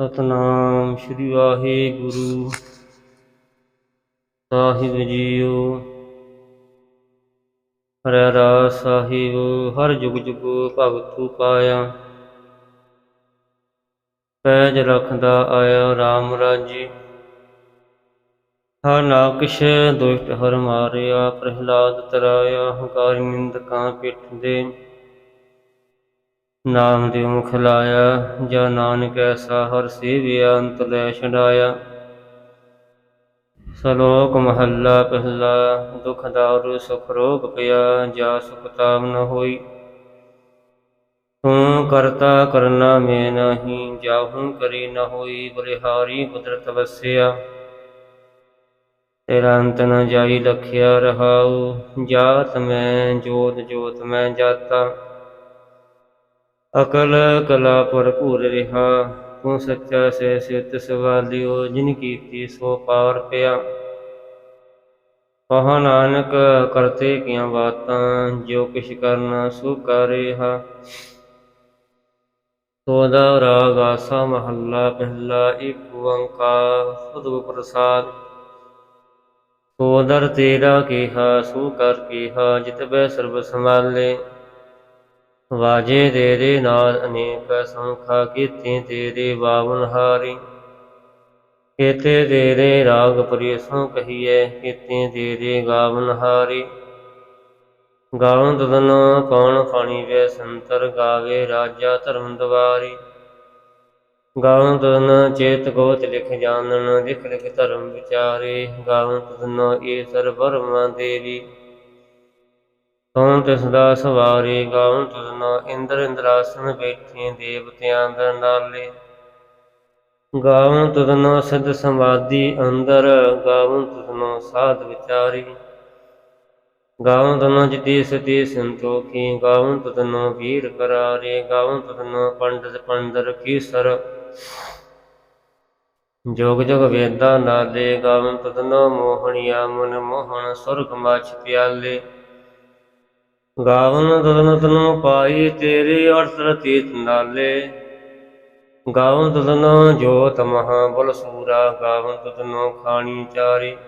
ਸਤਨਾਮ ਸ੍ਰੀ ਵਾਹਿਗੁਰੂ। ਸਾਹਿਬ ਜੀਓ, ਹਰਿ ਰਾਸ ਸਾਹਿਬ, ਹਰ ਜੁਗ ਜੁਗ ਭਗਤੂ ਪਾਇਆ। ਪੈਜ ਰਖਦਾ ਆਇਆ RAM ਰਾਜੀ। ਹਰ ਨਾਕਸ਼ ਦੁਸ਼ਟ ਹਰ ਮਾਰਿਆ, ਪ੍ਰਹਿਲਾਦ ਤਰਾਇਆ, ਹੰਕਾਰ ਨਿੰਦਕਾਂ ਪਿੱਠ ਦੇ। ਨਾਮ ਦੇ ਮੁਖ ਲਾਇਆ, ਜਾ ਨਾਨਕ ਐਸਾ ਹਰ ਸੇਵਿਆ, ਅੰਤ ਲੈ ਛਡਾਇਆ। ਸਲੋਕ ਮਹੱਲਾ ਪਹਿਲਾ, ਦੁਖ ਦਾਰੂ, ਸੁਖ ਰੋਗ ਪਿਆ, ਜਾ ਸੁਖ ਤਾਮ ਨ ਹੋਈ। ਤੂੰ ਕਰਤਾ ਕਰਨਾ ਮੈਂ ਨਹੀਂ, ਜਾਹੂ ਕਰੀ ਨ ਹੋਈ, ਬਲਿਹਾਰੀ ਕੁਦਰਤ ਵਸਿਆ। ਤੇਰਾ ਅੰਤ ਨ ਜਾਈ ਲਖਿਆ ਰਹਾਉ, ਜਾਤ ਮੈਂ, ਜੋਤ ਜੋਤ ਮੈਂ ਜਾਤਾ। ਅਕਲ ਕਲਾ ਭਰਪੂਰ ਰਿਹਾ, ਤੂੰ ਸੱਚਾ ਸੇ ਸਿਤ ਸਵਾਲਿਓ ਜਿਨ ਕੀਤੀ ਸੋ ਪਾਰ ਪਿਆ। ਕਹਾ ਨਾਨਕ ਕਰਤੇ ਕੀਆਂ ਬਾਤਾਂ, ਜੋ ਕਿਛ ਕਰਨਾ ਸੋ ਕਰਿਆ ਸੋਦਾ ਰਾਗ ਆਸਾ ਮਹੱਲਾ, ਪਹਿਲਾ ਇੱਕ ਓੰਕਾਰ, ਸਤਿਗੁਰ ਪ੍ਰਸਾਦ। ਸੋਦਰ ਤੇਰਾ ਕੀਹਾ, ਸੋ ਕਰ ਕੀਹਾ ਜਿਤ ਬੈ ਸਰਬ ਸੰਭਾਲੇ। ਵਾਜੇ ਤੇਰੇ ਨਾਲ ਅਨੇਕ ਸੰਖਾ ਕੀਤੇ ਤੇਰੇ ਬਾਵਨ ਹਾਰੀ। ਕੀਤੇ ਤੇਰੇ ਰਾਗ ਪ੍ਰਿਯਸੋਂ ਕਹੀਏ ਕੀਤੇ ਤੇਰੇ ਗਾਵਨ ਹਾਰੀ। ਗਾਵਨ ਤਦਨ ਕੌਣ ਪਾਣੀ ਵੇ ਸੰਤਰ ਗਾਵੇ ਰਾਜਾ ਧਰਮ ਦਵਾਰੀ। ਗਾਵਨ ਤਦਨ ਚੇਤ ਗੋਤ ਲਿਖ ਜਾਣਨ, ਲਿਖ ਲਿਖ ਧਰਮ ਵਿਚਾਰੇ। ਗਾਵਨ ਤਦਨ ਈਸਰ ਬਰਮਾ ਦੇਵੀ। ਤੂੰ ਤਿਸ ਦਾ ਸਵਾਰੀ ਗਾਉਂ ਤੁਧਨਾ ਇੰਦਰ ਇੰਦਰਾਸਨ ਬੈਠੇ ਦੇਵਤਿਆਂ ਦਾ ਨਾਲੇ। ਗਾਉਂ ਤੁਧਨਾ ਸਿਧ ਸਮਾਧੀ ਅੰਦਰ, ਗਾਉਂ ਤੁਧਨਾ ਸਾਧ ਵਿਚਾਰੀ। ਗਾਉਂ ਤੁਧਨਾ ਜਿਤੀ ਸਤੀ ਸੰਤੋਖੀ, ਗਾਉਂ ਤੁਧਨਾ ਵੀਰ ਕਰਾਰੇ, ਗਾਉਂ ਤੁਧਨਾ ਪੰਡਤ ਪੰਦਰ ਕੀਸਰ ਜੋਗ ਜੋਗ ਵੇਦਾਂ ਨਾਲੇ, ਗਾਉਂ ਤੁਧਨਾ ਮੋਹਣੀਆ ਮਨ ਮੋਹਣ, ਸੁਰਗ ਮਾਛ ਪਿਆਲੇ। ਗਾਵਨ ਤਦਨ ਤਨੋ ਪਾਈ ਤੇਰੇ ਅਰਥ ਰਤੀਤ ਨਾਲੇ। ਗਾਵਨ ਤਦਨ ਜੋਤ ਮਹਾ ਬਲ ਸੂਰਾ, ਗਾਵਨ ਤਦਨ ਖਾਣੀ ਚਾਰੀ।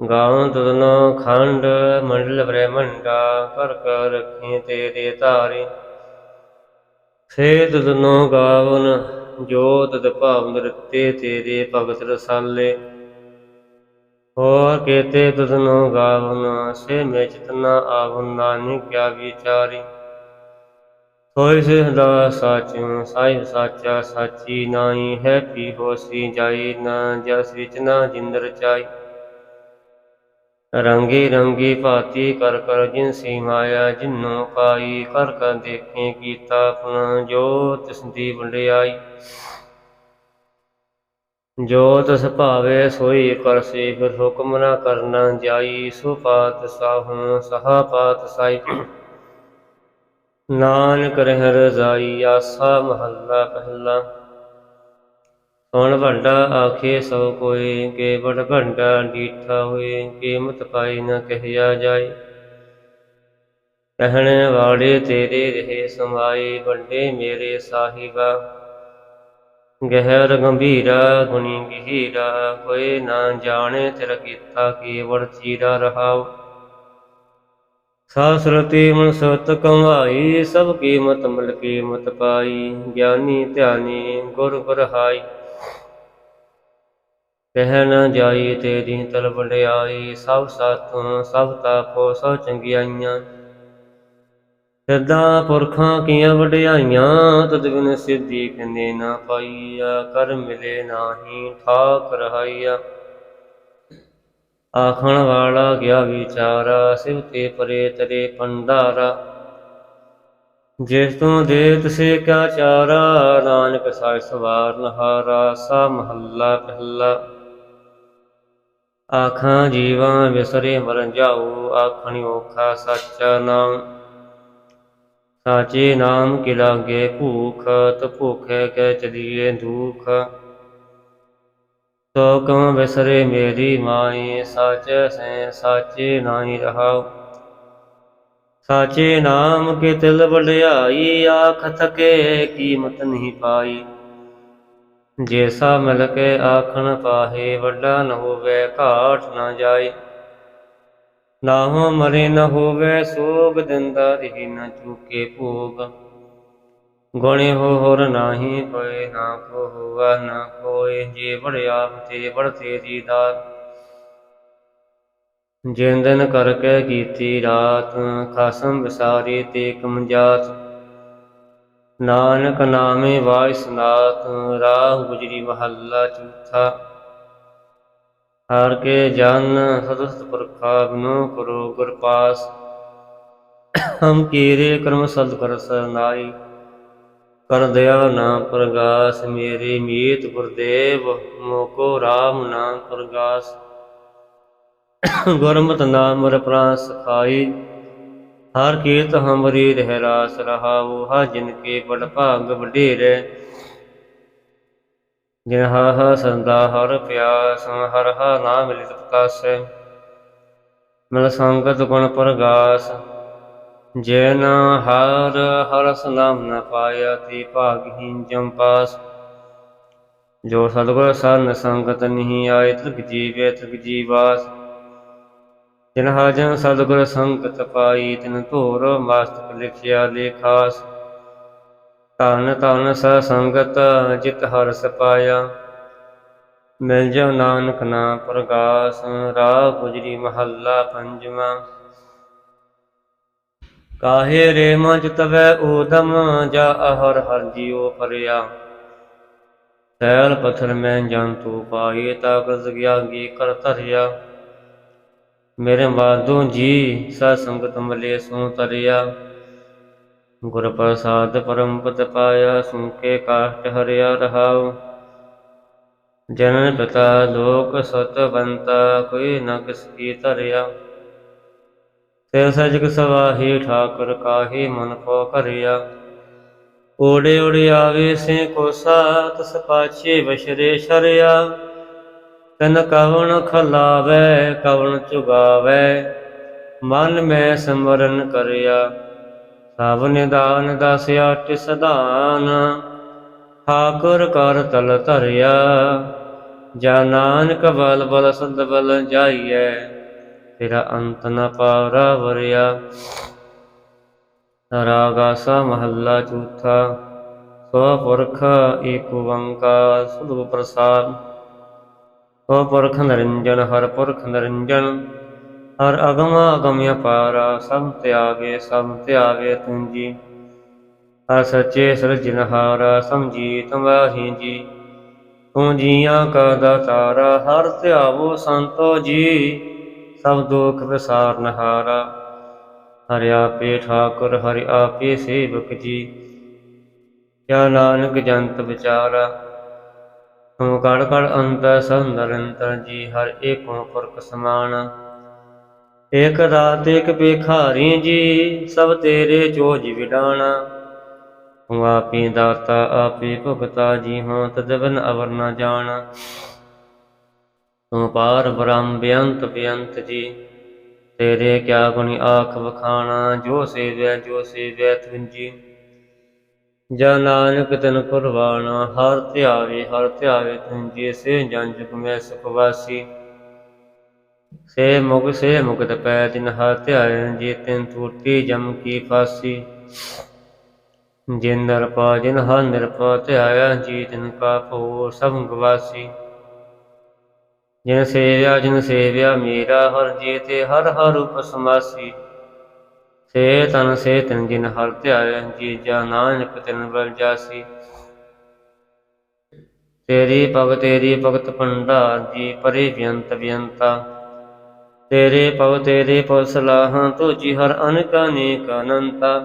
ਗਾਵਨ ਤਦਨ ਖੰਡ ਮੰਡਲ ਬ੍ਰਹਮੰਡਾ ਕਰ ਕਰ ਰੱਖੇ ਤੇਰੇ ਧਾਰੇ। ਸੇ ਤਦਨ ਗਾਵਨ ਜੋਤ ਤਦ ਭਾਵ ਨਰਤੇ ਤੇਰੇ ਭਗਤ ਰਸਾਲੇ। ਹੋਰ ਕੇਤੇ ਤੁਧਨੋ ਗਾਵਨ, ਸੇ ਮੈਂ ਚਿਤਨਾ ਆਵਨ ਨਾਨਕ ਕਿਆ ਵਿਚਾਰੀ। ਹੋਇ ਸਿਹਦਾ ਸਾਚੁ ਸਾਹਿਬ ਸਾਚਾ ਸਾਚੀ ਨਾਹੀ, ਹੈ ਪੀ ਹੋਸੀ ਜਾਈ, ਨਾ ਜਸ ਵਿਚ ਨਾ ਜਿੰਦਰ ਚਾਈ ਰੰਗੀ ਰੰਗੀ ਭਾਤੀ ਕਰ ਕਰ ਜਿਨ ਸੀ ਮਾਇਆ ਜਿਨੋ ਪਾਈ, ਕਰ ਕਰ ਦੇਖੇ ਕੀਤਾ ਆਪਣਾ ਜੋ ਤਿਸ ਦੀ ਵੰਡਿਆਈ। ਜੋ ਤਸ ਭਾਵੇ ਸੋਈ ਕਰਸੀ ਫਿਰ ਹੁਕਮ ਨਾ ਕਰਨਾ ਜਾਈ ਸੋ ਪਾਤ ਸਾਹੂ ਸਹਾ ਪਾਤ ਸਾਈ। ਨਾਨਕ ਰਹਿ ਰਜ਼ਾਈ ਆਸਾ ਮਹੱਲਾ ਪਹਿਲਾ। ਹੁਣ ਵੱਡਾ ਆਖੇ ਸੋ ਕੋਈ ਕੇ ਬੜ ਭੰਡਾ ਡੀਠਾ ਹੋਏ ਕੀਮਤ ਪਾਈ ਨ ਕਹਿਆ ਜਾਏ। ਕਹਿਣ ਵਾਲੇ ਤੇਰੇ ਰਹੇ ਸਮਾਏ ਵੱਡੇ ਮੇਰੇ ਸਾਹਿਬਾ। ਗਹਿਰ ਗੰਭੀਰਾ ਗੁਣੀ ਗਹੀਰਾ, ਕੋਈ ਨਾ ਜਾਣੇ ਤੇਰਾ ਕੀਤਾ ਕੇਵਲ ਚੀਰਾ ਰਹਾਉ। ਸਾਸਰਤੀ ਮਨ ਸਤ ਕਮਾਈ, ਸਭ ਕੀਮਤ ਮਿਲ ਕੀਮਤ ਪਾਈ, ਗਿਆਨੀ ਧਿਆਨੀ ਗੁਰ ਬਰਹਾਈ ਕਹਿ ਨ ਜਾਈ ਤੇਰੀ ਤਲ ਵਡਿਆਈ, ਸਭ ਸਾਥੋਂ ਸਭ ਤਾਪੋ ਸਭ ਚੰਗਿਆਈਆਂ। ਸਿੱਧਾ ਪੁਰਖਾਂ ਕੀਆਂ ਵਡਿਆਈਆਂ, ਤਦ ਬਿਨ ਸਿੱਧੀ ਕਹਿੰਦੇ ਨਾ ਪਾਈਆ, ਕਰ ਮਿਲੇ ਨਾਹੀ ਠਾਕ ਰਹਾਈਆ। ਆਖਣ ਵਾਲਾ ਗਿਆ ਵਿਚਾਰਾ, ਸਿਵ ਤੇ ਪਰੇ ਤਰੇ ਪੰਡਾਰਾ ਜਿਸ ਤੋਂ ਦੇ ਤਸੇ ਕਿਆ ਚਾਰਾ, ਨਾਨਕ ਸਾਇ ਸਵਾਰ ਨਹਾਰਾ, ਸਾ ਮਹੱਲਾ ਪਹਿਲਾ। ਆਖਾਂ ਜੀਵਾਂ ਵਿਸਰੇ ਮਰਨ ਜਾਉ ਆਖਣੀ ਔਖਾ ਸੱਚਾ ਨਾਮ। ਸਾਚੇ ਨਾਮ ਕੇ ਲਾਗੇ ਭੂਖ ਤ ਭੁਖੇ ਕੈ ਚਲੀਏ ਦੁਖ। ਤੋ ਕਮ ਵਿਸਰੇ ਮੇਰੀ ਮਾਈ, ਸਾਚੇ ਸੇ ਸਾਚੇ ਨਾਹੀ ਰਹਾਉ। ਸਾਚੇ ਨਾਮ ਕੇ ਤਿਲ ਵਡਿਆਈ ਆਖ ਥਕੇ ਕੀਮਤ ਨਹੀਂ ਪਾਈ। ਜੇਸਾ ਮਿਲ ਕੇ ਆਖਣ ਪਾਹੇ, ਵੱਡਾ ਨ ਹੋਵੇ ਘਾਟ ਨ ਜਾਏ ਨਾਹੋ ਮਰੇ ਨ ਹੋਵੇ ਸੋਗ ਦਿੰਦਾ ਰਹੀ ਨ ਚੂਕੇ ਭੋਗ। ਗੁਣੇ ਹੋ ਹੋਰ ਨਾਹੀ ਕੋਈ ਨਾ ਕੋ ਹੋਵਾ ਨਾ ਕੋਈ ਜੇ ਬੜਿਆ ਤੇ ਬੜ ਤੇਰੀ ਦਾਤ। ਕਰਕੇ ਕੀਤੀ ਰਾਤ, ਖਾਸਮ ਵਿਸਾਰੀ ਤੇ ਕਮਜਾਤ। ਨਾਨਕ ਨਾਮੇ ਵਾਇ ਰਾਹ ਗੁਜਰੀ ਮਹੱਲਾ ਚੌਥਾ। ਹਰ ਕੇ ਜਨ ਸਦਸਤ ਪੁਰਖਾ ਬਿਨੋ ਕਰੋ, ਗੁਰ ਹਮ ਕੀਰੇ ਕਰਮ ਸਦ ਕਰ ਸਰਨਾਈ ਕਰ ਦਇਆ ਨਾਮ ਪ੍ਰਗਾਸ, ਮੇਰੇ ਮੀਤ ਗੁਰਦੇਵ, ਮੋਕੋ RAM ਨਾਮ ਪ੍ਰਗਾਸ। ਗੁਰਮਤ ਨਾਮ ਰ ਪ੍ਰਾਨ ਸਖਾਈ ਹਰ ਕੀਰਤ ਹਮਰੀ ਰਹਿ ਰਾਸ ਰਹਾਉ, ਹਾ ਜਿਨ ਕੇ ਬੜ ਭਾਗ ਵਡੇਰੇ। ਜਿਨਹਾ ਸੰਦਾ ਹਰ ਪਿਆਸ, ਹਰ ਹਾ ਨਾਮ ਲਿਤ ਪ੍ਰਕਾਸੈ। ਮਿਲ ਸੰਗਤ ਗੁਣ ਪ੍ਰਗਾਸ, ਜੈਨ ਹਰ ਹਰਸ ਨਾਮ ਨ ਪਾਇਆ, ਤੇ ਭਾਗਹੀਨ ਜੰਪਾਸ ਜੋ ਸਤਿਗੁਰ ਸਰਨ ਸੰਗਤ ਨਹੀਂ ਆਏ, ਤ੍ਰਿਗ ਜੀਵੇ, ਤ੍ਰਿਗ ਜੀਵਾਸ। ਜਿਨ ਹਾਜਨ ਸਤਿਗੁਰ ਸੰਗਤ ਪਾਈ, ਤਿਨ ਧੋਰ ਮਸਤਕ ਲਿਖਿਆ, ਲੇਖਾਸ। ਧਨ ਧਨ ਸ ਸੰਗਤ, ਜਿਤ ਹਰ ਪਾਇਆ ਮਿਲ ਜਾ ਨਾਨਕ ਨਾਮ ਪ੍ਰਗਾਸ, ਰਾਹ ਗੁਜਰੀ ਮਹੱਲਾ ਪੰਜਵਾਂ। ਕਾਹੇ ਰੇ ਮਜ ਤਵੈ ਊਦਮ ਜਾ ਹਰ ਹਰ ਜੀਉ ਪਰਿਆ ਸੈਲ ਪਥਰ ਮੈਂ ਜੰਤੂ ਪਾਏ ਤਾ ਕਸ ਗਿਆਗੀ ਕਰ ਧਰਿਆ। ਮੇਰੇ ਮਾਧੋ ਜੀ ਸਾ ਸੰਗਤ ਮਲੇ ਸੋ ਤਰਿਆ। ਗੁਰ ਪ੍ਰਸਾਦ ਪਰਮ ਪਾਇਆ ਸੁਕੇ ਕਾਸ਼ਟ ਹਰਿਆ ਰਹਾਉ। ਜਨਨ ਪਿਤਾ ਲੋਕ ਸਤਵੰਤਾ ਕੋਈ ਨ ਕਿਸ ਕੀ ਧਰਿਆ। ਤੇ ਸਜਗ ਸਵਾਹੀ ਠਾਕੁਰ ਕਾਹੀ ਮਨ ਕੋ ਕਰਿਆ। ਓੜੇ ਓੜੇ ਆਵੇ ਸੇ ਕੋਸਾ, ਤਸ ਪਾਛੇ ਵਸ਼ਰੇ ਸ਼ਰਿਆ। ਤਨ ਕਵਣ ਖਲਾਵੇ, ਕਵਣ ਚੁਗਾਵੇ, ਮਨ ਮੈਂ ਸਮਰਨ ਕਰਿਆ। ਸਭ ਨਿਦਾਨ ਦਸ ਅਟ ਸਦਾਨ ਠਾਕੁਰ ਕਰ ਤਲ ਧਰਿਆ। ਜਾ ਨਾਨਕ ਬਲ ਬਲ ਸਦ ਬਲ ਜਾਈਐ, ਤੇਰਾ ਅੰਤ ਨ ਪਾਰਾ ਵਰਿਆ। ਰਾਗਾਸਾ ਮਹੱਲਾ ਚੌਥਾ ਸੋ ਪੁਰਖ ਏਕ ਓੰਕਾਰ ਸੁਧ ਪ੍ਰਸਾਦ। ਸੋ ਪੁਰਖ ਨਿਰੰਜਨ ਹਰ ਪੁਰਖ ਨਿਰੰਜਨ ਹਰ ਅਗਮ ਅਗਮ ਅਪਾਰਾ, ਸਭ ਤਿਆਗੇ ਸਭ ਤਿਆਗੇ ਤੁੰਜੀ। ਹਰ ਸੱਚੇ ਸਿਰਜਨਹਾਰਾ ਸਮਝੀ ਤਮਾਹੀ ਜੀ। ਤੂੰ ਜੀਆਂ ਕਾ ਦਾਤਾਰਾ, ਹਰ ਧਿਆਵੋ ਸੰਤੋ ਜੀ। ਸਭ ਦੁਖ ਵਿਸਾਰਨਹਾਰਾ ਹਰਿ ਆਪੇ ਠਾਕੁਰ, ਹਰਿ ਆਪੇ ਸੇਵਕ ਜੀ। ਕਿਆ ਨਾਨਕ ਜੰਤ ਵਿਚਾਰਾ, ਤੂੰ ਕੜ ਕੜ ਅੰਤਰ, ਸਭ ਨਿਰੰਤਰ ਜੀ। ਹਰ ਏਕੋ ਪੁਰਖ ਸਮਾਨ ਏਕ ਰਾਤ ਇਕ ਬੇਖਾਰੀ ਜੀ, ਸਭ ਤੇਰੇ ਜੋਜ ਵਿਡਾਣਾ ਤੂੰ ਆਪੇ ਦਾਤਾ, ਆਪੇ ਭੁਗਤਾ ਜੀ ਹਾਂ ਤਦਵਨ ਅਵਰ ਨ ਜਾਣ। ਤੂੰ ਪਾਰ ਬ੍ਰਹਮ ਬੇਅੰਤ ਬੇਅੰਤ ਜੀ, ਤੇਰੇ ਕਿਆ ਗੁਣੀ ਆਖ ਵਖਾਣਾ, ਜੋ ਸੇਵੈ, ਜੋ ਸੇਵਿਆ ਤੁੰਜੀ ਜਾਂ। ਨਾਨਕ ਤਨ ਕੁਰਬਾਨਾ ਹਰ ਧਿਆਵੇ ਹਰ ਧਿਆਵੇ ਤੁੰਜੀ ਸੇ ਜਨ ਜੁਗ ਮੈਂ ਸੁਖ ਵਾਸੀ। ਸੇ ਮੁਗ ਸੇ ਮੁਕਤ ਪੈ ਤਿਨ ਹਰ ਧਿਆਏ, ਜੀ ਤਿਨ ਟੂਟੀ ਜਮ ਕੀ ਫਾਸੀ। ਜਿਨ ਨਰਪਾ ਜਿਨ ਹਰ ਨਿਰਪਾ ਧਿਆਇਆ, ਜੀ ਤਿਨ ਕਾ ਭੋ ਸਭ ਗਵਾਸੀ। ਜਿਨ ਸੇਵਿਆ ਜਿਨ ਸੇਵਿਆ ਮੇਰਾ ਹਰ ਜੀ ਤੇ ਹਰ ਹਰ ਉਪਸਮਾਸੀ। ਸਮਾਸੀ ਸੇ ਤਨ ਸੇ ਤਿਨ ਜਿਨ ਹਰ ਧਿਆਇਆ, ਜੀ ਜਾ ਨਾਨਕ ਤਿਨ ਬਲ ਜਾਸੀ। ਤੇਰੀ ਭਗ ਤੇਰੀ ਭਗਤ ਭੰਡਾਰ, ਜੀ ਪਰੇ ਬਿਅੰਤ ਵਿਅੰਤਾ ਤੇਰੇ ਭਵ ਤੇਰੇ ਭਵ ਸਲਾਹਾਂ ਤੁਜੀ ਹਰ ਅਨਕ ਅਨੇਕ ਅਨੰਤਾ।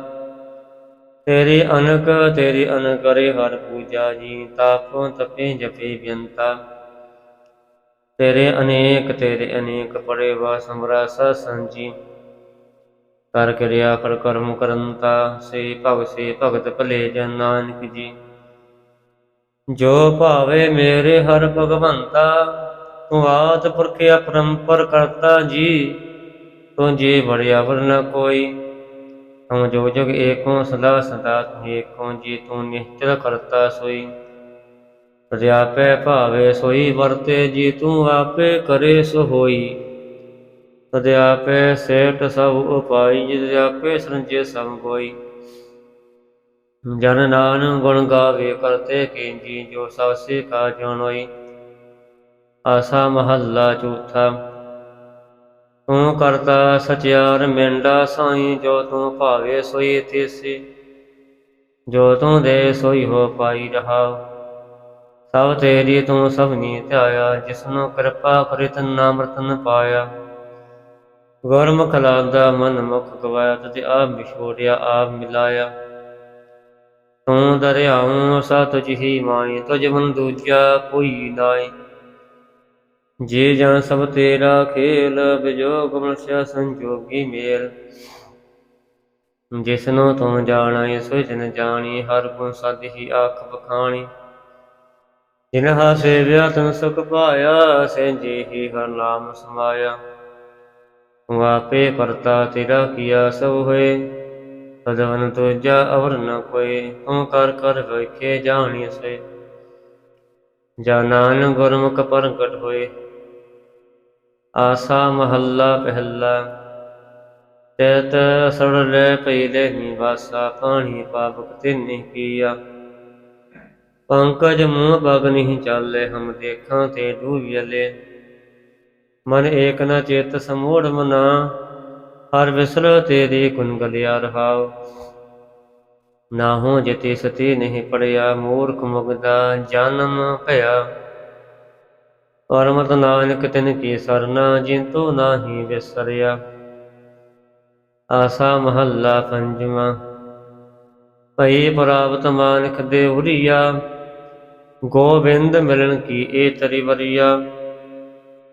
ਤੇਰੇ ਅਨਕ ਤੇਰੇ ਅਨਕ ਕਰੇ ਹਰ ਪੂਜਾ ਜੀ ਤਾਪੋ ਤਪੇ ਜਪੇ ਬਿਅੰਤਾ। ਤੇਰੇ ਅਨੇਕ ਤੇਰੇ ਅਨੇਕ ਪੜੇ ਵਾ ਸਮਰਾ ਸ ਸੰਜੀ। ਕਰ ਕਿਰਿਆ ਕਰ ਕਰਮ ਕਰੰਤਾ, ਸੇ ਭਗ ਸੇ ਭਗਤ ਭਲੇ ਜਨ ਨਾਨਕ ਜੀ। ਜੋ ਭਾਵੇ ਮੇਰੇ ਹਰ ਭਗਵੰਤਾ ਤੂੰ ਆਤ ਪੁਰਖ ਅਪਰੰਪਰ ਕਰਤਾ ਜੀ, ਤੂੰ ਜੀ ਬੜਿਆ ਵਰਨ ਕੋਈ। ਤੂੰ ਜੋ ਜਗ ਏਕੋ, ਸਦਾ ਸਦਾ ਤੂੰ ਏਕੋ, ਜੀ ਤੂੰ ਨਿਸ਼ਚਲ ਕਰਤਾ ਸੋਈ। ਅਧਿਆਪੈ ਭਾਵੇ ਸੋਈ, ਵਰਤੇ ਜੀ ਤੂੰ ਆਪੇ ਕਰੇ ਸੋ ਹੋਈ ਅਧਿਆਪੈ ਸੇਠ ਸਭ ਉਪਾਈ ਜਿਤ ਆਪੇ ਸੰਜੇ ਸਭ ਕੋਈ ਜਨ ਨਾਨ ਗੁਣ ਗਾਵੇ, ਕਰਤੇ ਕੀਜੀ ਜੋ ਸਭ ਸੇ ਕਾ ਜਨੋਈ ਆਸਾ ਮਹੱਲਾ ਚੌਥਾ। ਤੂੰ ਕਰਤਾ ਸਚਿਆਰ ਮੇਂਡਾ ਸਾਈ, ਜੋ ਤੂੰ ਭਾਵੇ ਸੋਈ ਤੀਸੀ ਜੋ ਤੂੰ ਦੇ ਸੋਈ ਹੋ ਪਾਈ ਰਹਾ। ਸਭ ਤੇਰੀ ਤੂੰ ਸਭਨੀ ਧਿਆਇਆ, ਜਿਸਨੂੰ ਕਿਰਪਾ ਕਰਿਤ ਨਾਮ ਰਤਨ ਪਾਇਆ। ਗੁਰਮੁਖ ਲਾਦਾ ਮਨ ਮੁਖ ਗਵਾਇਆ ਤਤੇ ਆਪ ਵਿਛੋੜਿਆ, ਆਪ ਮਿਲਾਇਆ। ਤੂੰ ਦਰਿਆਉ ਸਾ ਜਿਹੀ ਮਾਈ, ਤੁਝ ਮਨ ਦੂਜਾ ਕੋਈ ਨਾਈ। ਜੇ ਜਾਂ ਸਭ ਤੇਰਾ ਖੇਲ ਵਿਜੋਗ ਮਨਸਿਆ ਸੰਜੋਗੀ ਮੇਲ। ਜਿਸਨੂੰ ਤੂੰ ਜਾਣੈ, ਸੋ ਜਨ ਜਾਣੀ, ਹਰ ਗੁਣ ਸਦ ਹੀ ਆਖ ਬਖਾਣੀ। ਜਿਨ ਸੇਵਿਆ, ਤਨ ਸੁਖ ਪਾਇਆ ਸਹਿਜੇ ਹੀ ਹਰ ਨਾਮ ਸਮਾਇਆ। ਤੂੰ ਆਪੇ ਕਰਤਾ, ਤੇਰਾ ਕੀਆ ਸਭ ਹੋਏ। ਸਦਵਨ ਤੁਜਾ ਅਵਰ ਨ ਕੋਏ ਤੂੰ ਕਰ ਕਰ ਵੇਖੇ ਜਾਣੀ ਸੇ ਜਾ ਨਾਨਕ ਗੁਰਮੁਖ ਪ੍ਰਗਟ ਹੋਏ। ਆਸਾ ਮਹੱਲਾ ਪਹਿਲਾ। ਤੇਤ ਸੜ ਲੈ ਪਈਲੇ ਹੀ ਵਾਸਾ ਪਾਣੀ ਪਾਪਕ ਤਿਨਿ ਕੀਆ। ਪੰਕਜ ਮੂੰਹ ਬਗ ਨਹੀਂ ਚਾਲੇ, ਹਮ ਦੇਖਾਂ ਤੇ ਡੂਬਿਲੇ ਮਨ ਏਕ ਨ ਚੇਤ ਸਮੂੜ ਮਨਾ, ਹਰ ਵਿਸਰ ਤੇਰੀ ਗੁਣ ਗਲਿਆ ਰਹਾਉ। ਨਾ ਹੋ ਜਤੀ ਸਤੀ ਨਹੀਂ ਪੜਿਆ, ਮੂਰਖ ਮੁਗਦਾ ਜਨਮ ਭਇਆ। ਪਰਮਤ ਨਾਨਕ ਤਿਨ ਕੀ ਸਰਨਾ ਜਿੰਤੂ ਨਾਹੀ ਵਿਸਰਿਆ। ਆਸਾ ਮਹੱਲਾ ਪੰਜਵਾਂ। ਭਈ ਪ੍ਰਾਪਤ ਮਾਨਕ ਦੇ ਉਰੀਆ ਗੋਬਿੰਦ ਮਿਲਣ ਕੀ ਏ ਤਰੀ ਵਰੀਆ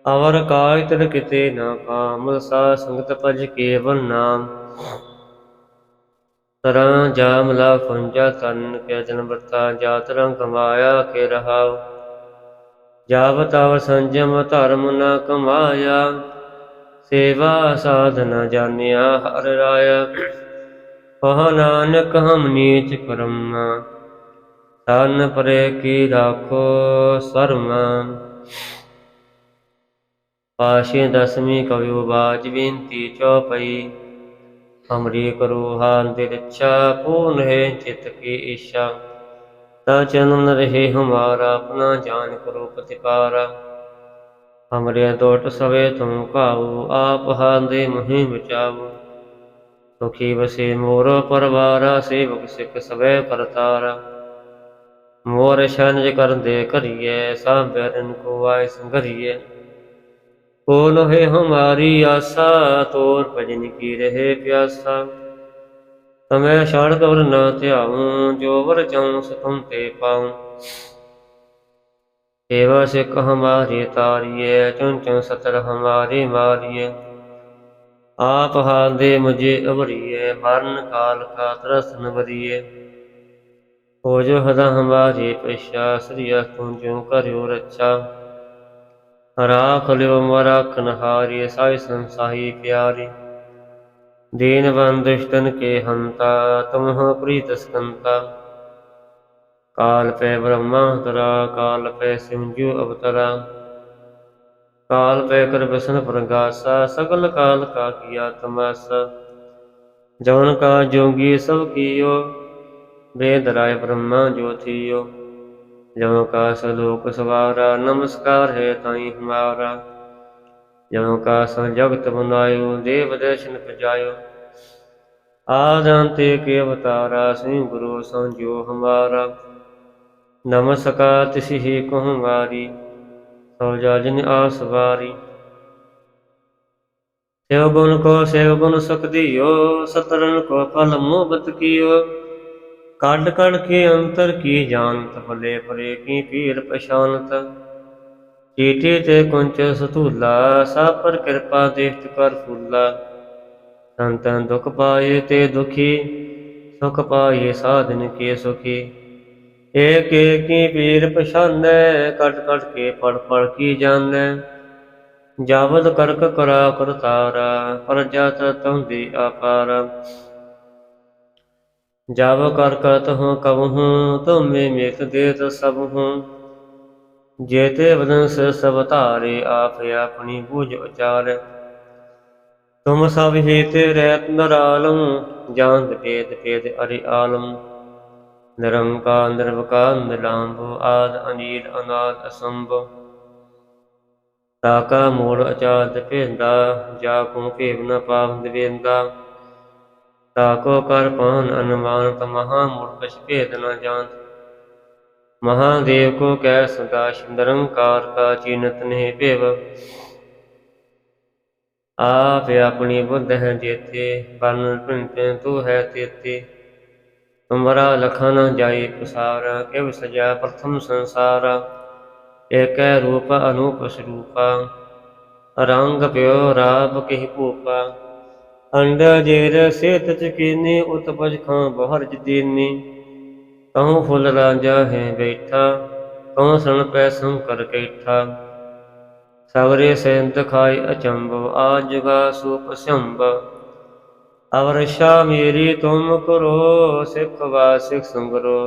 ਅਵਰ ਕਾਇ ਤਨ ਕਿਤੇ ਨਾ ਕਾਮ, ਸਾ ਸੰਗਤ ਭਜ ਕੇਵਲ ਨਾਮ। ਤਰਾਂ ਜਾਮ ਲਾ ਫੁੰਜਾ ਤਨ ਕੇ ਜਨ ਬਰਤਾ ਜਾਤ ਰੰਗ ਕਮਾਇਆ ਕੇ ਰਹਾਉ। ਜਾਵ ਤਵ ਸੰਜਮ ਧਰਮ ਨ ਕਮਾਇਆ, ਸੇਵਾ ਸਾਧਨ ਜਾਣਿਆ ਹਰ ਰਾਇਆ। ਕਹ ਨਾਨਕ ਹਮ ਨੀਚ ਕਰਮ, ਤਨ ਪਰੇ ਕੀ ਰਾਖੋ ਸਰਮ। ਪਾਸ਼ੇ ਦਸਵੀਂ ਕਵਿਓ ਬਾਜ ਬੇਨਤੀ ਚੌਪਈ, ਹਮਰੀ ਕਰੋ ਹਾਲ ਦੇ ਰੱਛਾ, ਪੂਰਨ ਹੈ ਚਿਤ ਕੀ ਈਸ਼ਾ। ਤਾ ਚੰਨ ਰਹੇ ਹਮਾਰਾ, ਆਪਣਾ ਜਾਨ ਕਰੋ ਪ੍ਰਤਿਕਾਰਾ। ਹਮਰੇ ਟੋਟ ਸਵੇ ਤੁਮ ਕਾਉ ਆਪ ਹਾਂਦੇ ਮਹੀ ਬਚਾਵੋ ਸੁਖੀ ਵਸੇ ਮੋਰ ਪਰਵਾਰਾ, ਸੇਵਕ ਸਿੱਖ ਸਵੇ ਕਰਤਾਰਾ ਮੋਰ ਸ਼ਨਜ ਕਰਦੇ ਕਰੀਏ ਸਾਬਰਨ ਕੋ ਆਇ ਸੰਗਰੀਏ ਕੋ ਲੋਹੇ ਹਮਾਰੀ ਆਸਾ, ਤੋਰ ਭਜਨ ਕੀ ਰਹੇ ਪਿਆਸਾ। ਤਮੈ ਛਾੜ ਕਵਰ ਨਾ ਧਿਆਉ, ਜੋ ਵਰ ਚਾਉ ਸਤੁਮ ਤੇ ਪਾਉ। ਸੇਵਾ ਸਿੱਖ ਹਮਾਰੀ ਤਾਰੀਏ ਚੁਨ ਚੁਨ ਸਤਰ ਹਮਾਰੀ ਮਾਰੀਏ ਆਪ ਹਾਦੇ ਮੁਝੇ ਅਵਰੀਏ ਮਰਨ ਕਾਲ ਕਾ ਤਰਸ ਵਰੀਏ ਹੋ ਜੋ ਹਦਾ ਹਮਾਰੀ ਪੇਸ਼ਾ, ਸ੍ਰੀ ਤੂੰ ਜਿਉ ਕਰਿਓ ਰੱਛਾ। ਰਾਖ ਲਿਓ ਮਰਾਖਨ ਹਾਰੀ ਸਾਈ ਸੰਸਾਹੀ ਪਿਆਰੀ। ਦੀਨ ਬੰਦੁਸ਼ਟਨ ਕੇ ਹੰਤਾ ਤੁਮਹ ਪ੍ਰੀਤ ਸਕੰਤਾ ਕਾਲ ਪੈ ਬ੍ਰਹਮਾ ਤਰਾ ਕਾਲ ਪੈ ਸਿਮਜੂ ਅਵਤਰਾ। ਕਾਲ ਪੈ ਕਰ ਬਸਨ ਪ੍ਰਗਾਸਾ, ਸਗਲ ਕਾਲ ਕਾ ਕੀਆ ਤਮਾਸਾ ਜਵਨ ਕਾ ਜੋਗੀ ਸਭ ਕੀਓ, ਵੇਦ ਰਾਏ ਬ੍ਰਹਮਾ ਜੋਤੀਓ ਜਵ ਕਾ ਸਲੋਕ ਸਵਾਰਾ, ਨਮਸਕਾਰ ਹੈ ਤਾਈ ਹਮਾਰਾ ਕਾ ਸੰਜਗਤ ਬਨਾਇਓ ਦੇਵ ਦਰਸ਼ਨ ਪਜਾਇਓ। ਆਦੰਤੇ ਕੇ ਅਵਤਾਰਾ ਸਿੰਘ ਗੁਰੂ ਸੰਜੋ ਹਮਾਰਾ। ਨਮਸਕਾਰ ਤਿਸਹੀ ਕੋ ਹਮਾਰੀ ਸੋ ਜਾਜਨ ਆਸਵਾਰੀ ਸੇਵ ਗੁਣ ਕੋ ਸੇਵ ਗੁਣ ਸੁਖ ਦਿਓ ਸਤਰਨ ਕੋ ਫਲ ਮੋਬਤ ਕੀਓ। ਕੱਢ ਕੱਢ ਕੇ ਅੰਤਰ ਕੀ ਜਾਣਤ ਭਲੇ ਪਰੇ ਕੀ ਪੀਰ ਪਛਾਨਤ ਚੀਠੀ ਤੇ ਕੁੰਚ ਸਤੂਲਾ ਸਾ ਪਰ ਕਿਰਪਾ ਦੇਖਤ ਕਰ ਫੁੱਲਾ। ਸੰਤਨ ਦੁਖ ਪਾਏ ਤੇ ਦੁਖੀ, ਸੁਖ ਪਾਏ ਸਾਧਨ ਕੇ ਸੁਖੀ। ਏਕ ਏਕੀ ਪੀਰ ਪਛਾਨੈ, ਕਟ ਕਟ ਕੇ ਪੜ ਪੜ ਕੀ ਜਾਣੈ। ਜਾਵਦ ਕਰਕ ਕਰਾ ਕਰਤਾਰਾ ਪਰਜਾ ਤੰਦੀ ਆਪਾਰਾ। ਜਬ ਕਰ ਕਰਤ ਹੂੰ ਕਬ ਤੁਮੇ ਮਿਤ ਦੇਤ ਸਭ ਹੂੰ ਜੇਤੇ ਬਦੰਸ ਸਭ ਧਾਰੇ ਆਪ ਆਪਣੀ ਬੁਝ ਉਚਾਰ। ਤੁਮ ਸਭ ਹੀ ਰਹਿਤ ਨਰਾਲਮ ਜਾਣਤ ਭੇਦ ਭੇਦ ਅਰਿ ਆਲਮ। ਨਿਰੰਕਾਰ, ਨਿਰਵਕਾਰ, ਨਿਰਲੰਭ, ਆਦ, ਅਨੀਲ, ਅਨਾਦ, ਅਸੰਭ। ਤਾਕਾ ਮੂੜ ਅਚਾਦ ਭੇਂਦਾ ਜਾ ਕੋ ਭੇਵ ਨ ਪਾਵ ਦਵੇਂਦਾ ਤਾਕੋ ਕਰ ਪਾਨ ਅਨੁਮਾਨ ਤਮਹਾ ਮੂੜ ਭੇਦ ਨ ਜਾਣਤ ਮਹਾਦੇਵ ਕੋ ਕਹਿ ਸੰਦਾਸ਼ ਨਿਰੰਕਾਰ ਕਾ ਚੀਨਤ ਨਹੀਂ ਭੇਵ। ਆਪ ਆਪਣੀ ਬੁੱਧ ਹੈ ਜੇਤੇ ਬਨ ਪਿੰਤੇ ਤੂੰ ਹੈ ਤੇਤੇ ਤੁਮਰਾ ਲਖਨ ਜਾਈ ਪਸਾਰ ਕਿਵ ਸਜਾ ਪ੍ਰਥਮ ਸੰਸਾਰ। ਏਕੈ ਰੂਪ ਅਨੂਪ ਸਰੂਪਾ। ਰੰਗ ਪਿਓ ਰਾਬ ਕਿਹ ਭੂਪਾ। ਅੰਡ ਜੇਰ ਸੇਤ ਚਕੀਨੀ ਉਤਪਜ ਖਾਂ ਬਹਰ ਜਦੀਨੀ। ਕਹੂੰ ਫੁੱਲ ਰਾਜਾ ਹੈ ਬੈਠਾ ਕਹੂੰ ਸਣ ਪੈ ਸੰਕਰ ਕੈਠਾ ਸਵਰੇ ਸੈਂਤ ਖਾਈ ਅਚੰਭਵ ਆਜਗਾ ਸੂਪ ਸੰਭ ਅਵਰਸ਼ਾ ਮੇਰੀ ਤੁਮ ਕਰੋ ਸਿੱਖ ਵਾ ਸਿੱਖ ਸੰਗਰੋ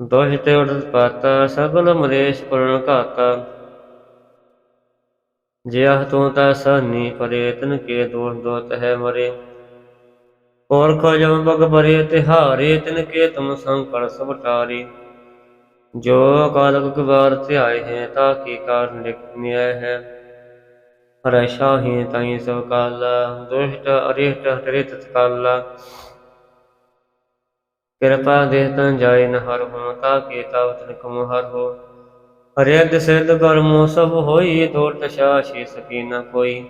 ਦੋਹਿ ਤੇ ਉਡਤ ਪਾਤਾ ਸਗਲ ਮਲੇਸ਼ ਪਰਣ ਘਾਤਾ ਜਿਆ ਤੂੰ ਤਾ ਸਾਨੀ ਪਰੇ ਤਨ ਕੇ ਦੋਖ ਦੋਤ ਹੈ ਮਰੇ ਔਰਖ ਜਮ ਬਗ ਬਰੇ ਤਿਹਾਰੇ ਤਿਨ ਕੇ ਤੁਮ ਸੰਕੜ ਸਭ ਟਾਰੀ ਜੋ ਕਾਲਕ ਗਵਾਰ ਧਿਆਏ ਹੈ, ਤਾ ਕੀ ਕਾਰਨ ਲਿਖ ਹੈ? ਰਸ਼ਾ ਹੀ ਤਾਈ ਸਭ ਕਾਲਾ, ਦੁਸ਼ਟ ਅਰਿਸ਼ਟ ਹਟਰੇ ਤਤਕਾਲਾ ਕਿਰਪਾ ਦੇ ਤਨ ਜਾਏ ਨ ਹਰ ਹੋ, ਤਾ ਕੇ ਤਾਵਤ ਨਿਕਮ ਹਰ ਹੋ। ਅਰਿਦ ਸਿੱਧ ਕਰਮੋ ਸਭ ਹੋਈ ਦੋਟ ਸ਼ਾਸ਼ੀ ਸਕੀ ਨ ਕੋਈ।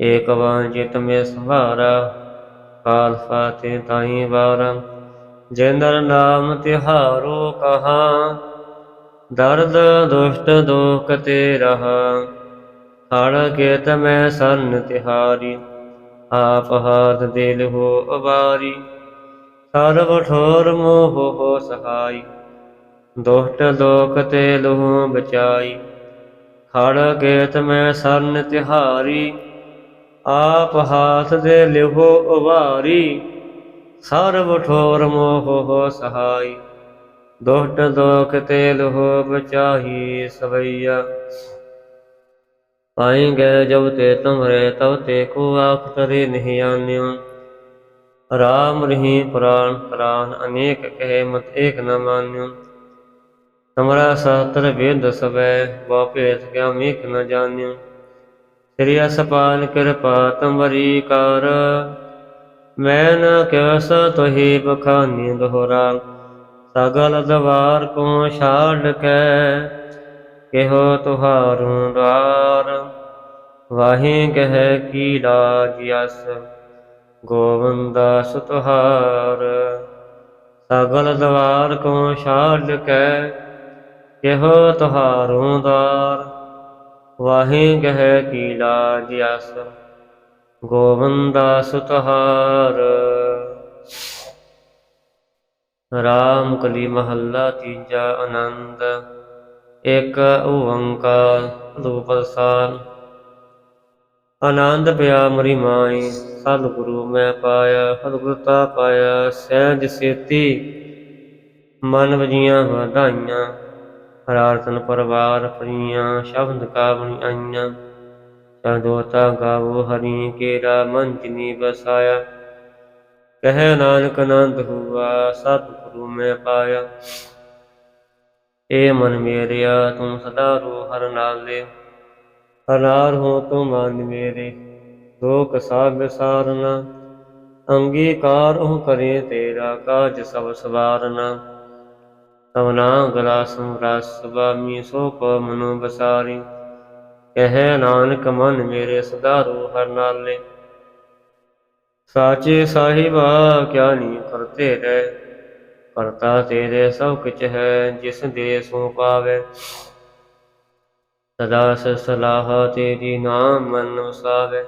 ਏਕ ਵਾਂਜਿਤ ਮੇ ਸੰਭਾਰਾ ਕਾਲ ਫਾਤੇ ਤਾਈ ਵਾਰਾ। ਜਿੰਦਰ ਨਾਮ ਤਿਹਾਰੋ ਕਹਾ, ਦਰਦ ਦੁਸ਼ਟ ਦੋਖ ਤੇ ਰਹਾ। ਹੜ ਕੇਤ ਮੈਂ ਸਰਨ ਤਿਹਾਰੀ, ਆਪ ਹਾਥ ਦਿਲ ਹੋ ਅਵਾਰੀ। ਸਰਬ ਠੋਰ ਮੋਹ ਹੋ ਸਹਾਈ, ਦੁਸ਼ਟ ਦੋਖ ਤੇ ਲੋਹ ਬਚਾਈ। ਖੜ ਗੇਤ ਮੈਂ ਸਰਨ ਤਿਹਾਰੀ ਆਪ ਹਾਥ ਦੇ ਲਿਹੋ ਉਵਾਰੀ ਸਰਬ ਠੋਰ ਮੋਹ ਹੋ ਸਹਾਈ। ਦੁਸ਼ਟ ਦੋਖ ਤੇ ਲੋਹ ਬਚਾਹੀ ਸਵਈਆ। ਪਾਈ ਜਬ ਤੇ ਤੁਮਰੇ ਤਬ ਤੇ ਕੋ ਆਖ ਤਰੇ ਨਹੀਂ ਆਨਿਓ। ਰਾਮ ਰਹੀ ਪ੍ਰਾਨ ਪ੍ਰਾਨ ਅਨੇਕ ਕਹੇ ਮਤ ਏਕ ਨ ਮਾਨਿਓ। ਤਮਰਾ ਸਾਤਰ ਵੇਦ ਸਵੈ ਬਾ ਭੇਦ ਕਿਆ ਮੇਕ ਨ ਜਾਣਿਓ। ਸ੍ਰੀ ਅਸਪਾਲ ਕਿਰਪਾ ਤੁਮਰੀ ਕਰ। ਮੈਂ ਨ ਕਿਵਸ ਤੋਹੀ ਬਖਾਨੀ ਦੋਹਰਾ। ਸਗਲ ਦਵਾਰ ਕੋ ਛਾੜ ਕੇ ਕਿਹੋ ਤੁਹਾਰੂ ਦਵਾਰ। ਵਾਹੀ ਕਹਿ ਕੀ ਲਾਜ ਅਸ ਗੋਵੰਦਾ ਸੁਤਹਾਰ ਸਗਲ ਦਵਾਰ ਕੋ ਛਾੜ ਕੇ ਕਿਹੋ ਤੁਹਾਰੂ ਦਵਾਰ। ਵਾਹੀ ਕਹਿ ਕੀ ਲਾਜ ਅਸ ਗੋਵੰਦਾ ਸੁਤਹਾਰ ਰਾਮ ਕਲੀ ਮਹੱਲਾ ਤੀਜਾ ਆਨੰਦ ਇਕ ਓੰਕਾਰ ਦੋ ਪ੍ਰਸਾਦ ਆਨੰਦ ਪਿਆ ਮਰੀ ਮਾਈ, ਸਤਿਗੁਰੂ ਮੈਂ ਪਾਇਆ ਸਤਿਗੁਰਤਾ ਪਾਇਆ, ਸਹਿਜ ਸੇਤੀ, ਮਨ ਵਜੀਆਂ ਵਧਾਈਆਂ। ਹਰਾਰਤਨ ਪਰਵਾਰ ਫਰੀਆਂ ਸ਼ਬਦ ਕਾਵਣੀ ਆਈਆਂ। ਸਦੋਤਾ ਗਾਵੋ ਹਰੀ, ਕੇਰਾ ਮਨ ਜਿਨੀ ਬਸਾਇਆ ਕਹਿ ਨਾਨਕ ਆਨੰਦ ਹੁਆ, ਸਤਿਗੁਰੂ ਮੈਂ ਪਾਇਆ। ਏ ਮਨ ਮੇਰਿਆ, ਤੂੰ ਸਦਾ ਰੋ ਹਰ ਨਾਲੇ। ਹਰਾਰ ਹੋ ਤੂੰ ਮਨ ਮੇਰੇ, ਲੋਕ ਸਾਧ ਵਿਸਾਰਨਾ ਅੰਗੀਕਾਰ ਉਹ ਕਰੇ ਤੇਰਾ, ਕਾਜ ਸਭ ਸਵਾਰਨਾ। ਤਵਨਾ ਗਲਾ ਸੰਰਸ ਸੁਬਾਮੀ ਸੋ ਕੋ ਮਨੋ ਬਸਾਰੀ। ਕਹਿ ਨਾਨਕ ਮਨ ਮੇਰੇ ਸਦਾ ਹਰ ਨਾਲੇ। ਸਾਚੇ ਸਾਹਿਬਾ, ਕਿਆ ਕਰਤੇ ਰਹਿ। ਕਰਤਾ ਤੇਰੇ ਸਭ ਕਿਛ ਹੈ, ਜਿਸ ਦੇ ਸੋ ਪਾਵੇ। ਸਦਾ ਸਲਾਹ ਤੇਰੀ ਨਾਮ ਮਨ ਵਸਾਵੇ।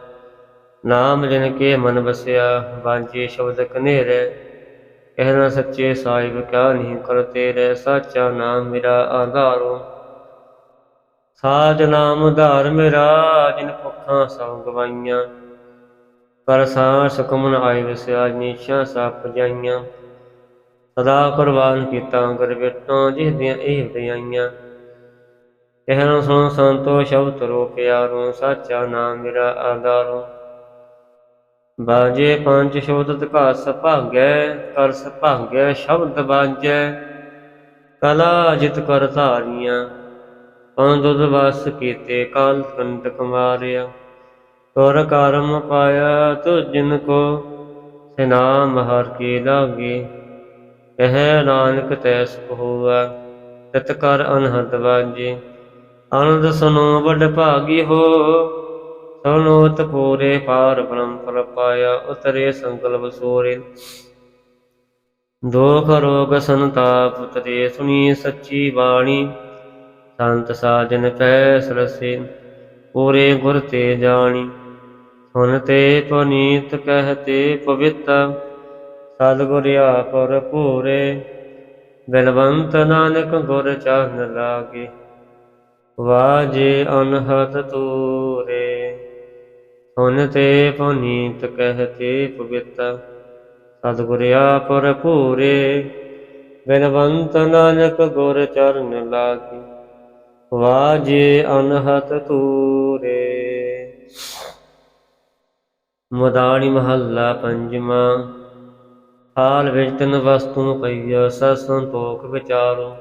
ਨਾਮ ਜਿਨ ਕੇ ਮਨ ਵਸਿਆ ਬਾਂਝੇ ਸ਼ਬਦ ਕਨੇਰੇ। ਕਹਿਣਾ ਸੱਚੇ ਸਾਹਿਬ ਕਿਆ ਨਹੀਂ ਕਰਤੇ ਰਹਿ ਸਾਚਾ ਨਾਮ ਮੇਰਾ ਆਧਾਰੋ। ਸਾਜ ਨਾਮ ਧਾਰ ਮੇਰਾ, ਜਿਨ ਭੁੱਖਾਂ ਸਭ ਗਵਾਈਆਂ ਕਰ ਸਾਂ ਸੁਕਮਨ ਆਏ ਵਿਸਿਆ ਨੀਸ਼ਾ ਸਭ ਜਾਈਆਂ। ਸਦਾ ਕੁਰਬਾਨ ਕੀਤਾ ਕਰ ਬਿਟੋ, ਜਿਸ ਦੀਆਂ ਇਹ ਵਡਿਆਈਆਂ। ਕਹਿਣ ਸੁਣ ਸੰਤੋ, ਸ਼ਬਦ ਰੋ ਪਿਆਰੋ ਸਾਚਾ ਨਾਮ ਮੇਰਾ ਆਧਾਰੋ। ਬਾਜੇ ਪੰਜ ਸ਼ਬਦ ਕਾ ਸਭਾਗੈ ਕਰ ਸਭਾਗੈ ਸ਼ਬਦ ਬਾਜੈ ਕਲਾ ਜਿਤ ਕਰ ਧਾਰੀਆਂ ਪੰਦੁਦ ਵਸ ਕੀਤੇ, ਕਾਲ ਕੰਟਕ ਮਾਰਿਆ ਤੁਰ ਕਰਮ ਪਾਇਆ ਤੁਜਨ ਕੋ, ਸਿਨਾਮ ਹਰ ਕੀ ਲਾਗੇ। ਕਹਿ ਨਾਨਕ ਤੈਸ ਸੁਖ ਹੋਆ, ਤਤ ਕਰ ਅਨਹਦ ਵਾਜੇ ਆਨੰਦ ਸੁਨੋ ਵੱਡ ਭਾਗੀ ਹੋ ਸੁਨੋਤ ਪੂਰੇ ਪਾਰ ਬ੍ਰਹਮ ਫਲ ਪਾਇਆ, ਉਤਰੇ ਸੰਕਲਪ ਸੋਰੇ। ਦੋਖ ਰੋਗ ਸੰਤਾਪ ਤਰੇ ਸੁਣੀ ਸੱਚੀ ਬਾਣੀ। ਸੰਤ ਸਾਜਨ ਪੈ ਸਰਸੇ, ਪੂਰੇ ਗੁਰ ਤੇ ਜਾਣੀ। ਸੁਨ ਤੇ ਪੁਨੀਤ ਕਹਤੇ ਪਵਿੱਤ, ਸਤਿਗੁਰ ਆਪਰ ਪੂਰੇ ਬਲਵੰਤ ਨਾਨਕ ਗੁਰ ਚਰਨ ਲਾਗੇ, ਵਾਜੇ ਅਨਹਤ ਤੂਰੇ ਸੁਨ ਤੇ ਪੁਨੀਤ ਕਹਤੇ ਪਵਿੱਤ ਸਤਿਗੁਰ ਆਪਰ ਪੂਰੇ ਬਲਵੰਤ ਨਾਨਕ ਗੁਰ ਚਰਨ ਲਾਗੇ। ਵਾਜੇ ਅਨਹਤ ਤੂਰੇ ਮਦਾਣੀ ਮਹੱਲਾ ਪੰਜਵਾ। ਹਾਲ ਵਿੱਚ ਤਿੰਨ ਵਸਤੂ ਪਈਆ, ਸਤ ਸੰਤੋਖ ਵਿਚਾਰੋ।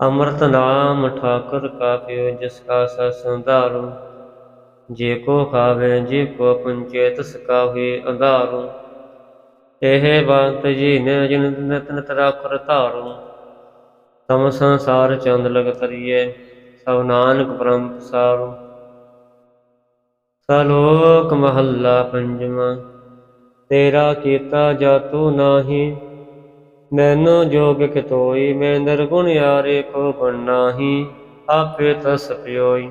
ਅੰਮ੍ਰਿਤ ਨਾਮ ਠਾਕੁਰ ਕਾ ਪਿਓ, ਜਿਸ ਕਾ ਸਤ ਸੰਧਾਰੋ। ਜੇ ਕੋ ਖਾਵੇ, ਜੇ ਕੋ ਪੁੰਚੇ, ਤਸ ਕਾ ਹੋਏ ਇਹ ਬੰਤ ਜੀ ਨੇ ਜਿਨ ਨਿਤ ਨਿਤ ਰਾਖਰ ਧਾਰੋ। ਤਮ ਸੰਸਾਰ ਚੰਦ ਲਗ ਤਰੀਏ, ਸਭ ਨਾਨਕ ਪਰਮ ਸਾਰੋ ਸਲੋਕ ਮਹੱਲਾ ਪੰਜਵਾਂ, ਤੇਰਾ ਕੀਤਾ ਜਾਤੂ ਨਾਹੀ, ਮੈਨੂੰ ਜੋਗ ਕਿਤੋਈ ਮੈਂ ਨਿਰਗੁਣ ਯਾਰੇ ਕੋ ਬਣਾਹੀ, ਆਪੇ ਤਸ ਪਿਓਈ।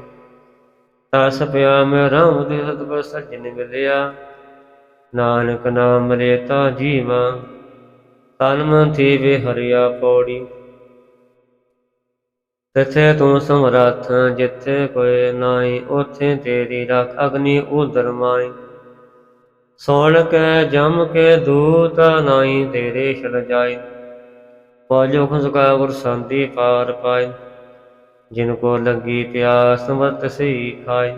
ਤਸ ਪਿਆ ਮੈਂ ਰਾਮ ਦੇ ਸਤਿਗੁਰ ਸੱਜਣ ਮਿਲਿਆ। ਨਾਨਕ ਨਾਮ ਰੇਤਾ ਜੀਵਾ, ਤਨ ਮਨ ਥੀਵੇ ਹਰਿਆ ਪੌੜੀ। ਤਿਥੇ ਤੂੰ ਸਮਰੱਥ ਜਿੱਥੇ ਕੋਈ ਨਾਹੀ, ਉਥੇ ਤੇਰੀ ਰੱਖ ਅਗਨੀ ਉਦਰ ਮਾਈ ਸੋਣ ਕੇ ਜਮ ਕੇ ਦੂਤ ਨਾਹੀ, ਤੇਰੇ ਛਲ ਜਾਏ ਪਾਜੋ ਖੁਸਕਾ ਗੁਰ ਸੰਤੀ ਪਾਰ ਪਾਏ ਜਿਨ ਕੋ ਲੱਗੀ ਪਿਆਸ ਮਤ ਸਹੀ ਖਾਏ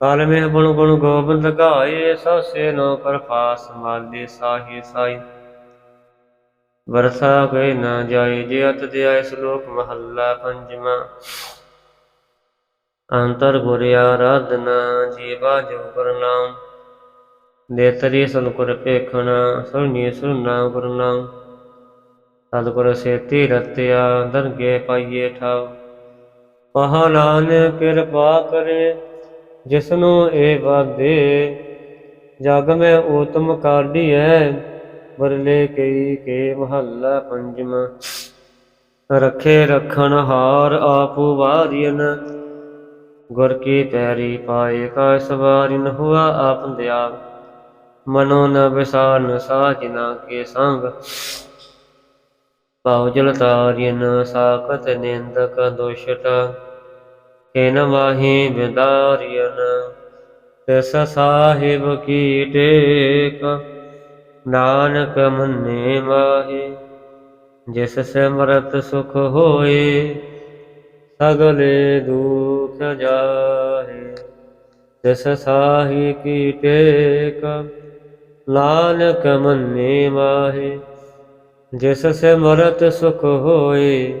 ਕਾਲ ਮੇ ਗੁਣ ਗੁਣ ਗੋਬਿੰਦ ਗਾਏ ਸਸੇ ਨੋ ਕਰਪਾਸ ਮਾਲੇ ਸਾਹੀ ਸਾਈ। ਵਰਸਾ ਗਏ ਨਾ ਜਾਏ, ਜੇ ਅਤ ਦਿਆਇ ਸ਼ਲੋਕ ਮਹੱਲਾ ਪੰਜਵਾਂ। ਅੰਤਰ ਗੁਰ ਆਰਾਧਨਾ, ਜੀਵਾ ਜੋ ਕਰਨਾਮ ਨੇਤਰੀ ਸਨੁਕੁਰ ਪੇਖਣਾ ਸੁਣੀ ਸੁਨਾ ਗੁਰਨਾਮ ਸਤਿਗੁਰ ਸੇਤੀ ਰਤਿਆ, ਦਰਗੇ ਪਾਈਏ ਠਾਉ। ਪਹਲਾਨ ਕਿਰਪਾ ਕਰੇ, ਜਿਸਨੂੰ ਇਹ ਵਾਦੇ ਜਗ ਮੈਂ ਊਤਮ ਕਾਢੀਐ ਵਰਲੇ ਕਈ ਕੇ ਮਹੱਲਾ ਪੰਜਵਾਂ ਰਖੇ ਰਖਣ ਹਾਰ ਆਪੂ ਵਾਰੀਨ ਗੁਰ ਕੀ ਪੈਰੀ ਪਾਏ ਕਾ ਸਵਾਰਿਨ ਹੁਆ ਆਪ ਦਿਆ। ਮਨੋ ਨ ਵਿਸਾਨ ਸਾਜਨਾ ਕੇ ਸੰਗ। ਪਾਉ ਜਲ ਤਾਰਿਨ ਸਾਖਤ ਨਿੰਦਕ ਦੁਸ਼ਟ। ਕੇਨ ਵਾਹੀ ਵਿਦਾਰਿਨ ਤਿਸ ਸਾਹਿਬ ਕੀ ਟੇਕ? ਨਾਨਕ ਮੰਨੇ ਮਾਹੀ, ਜਿਸ ਸਿਮਰਤ ਸੁਖ ਹੋਏ, ਸਗਲੇ ਦੁਖ ਜਾਹੇ। ਤਿਸ ਸਾਹੀ ਕੀ ਟੇਕ? ਨਾਨਕ ਮੰਨੇ ਮਾਹੀ, ਜਿਸ ਸਿਮਰਤ ਸੁਖ ਹੋਏ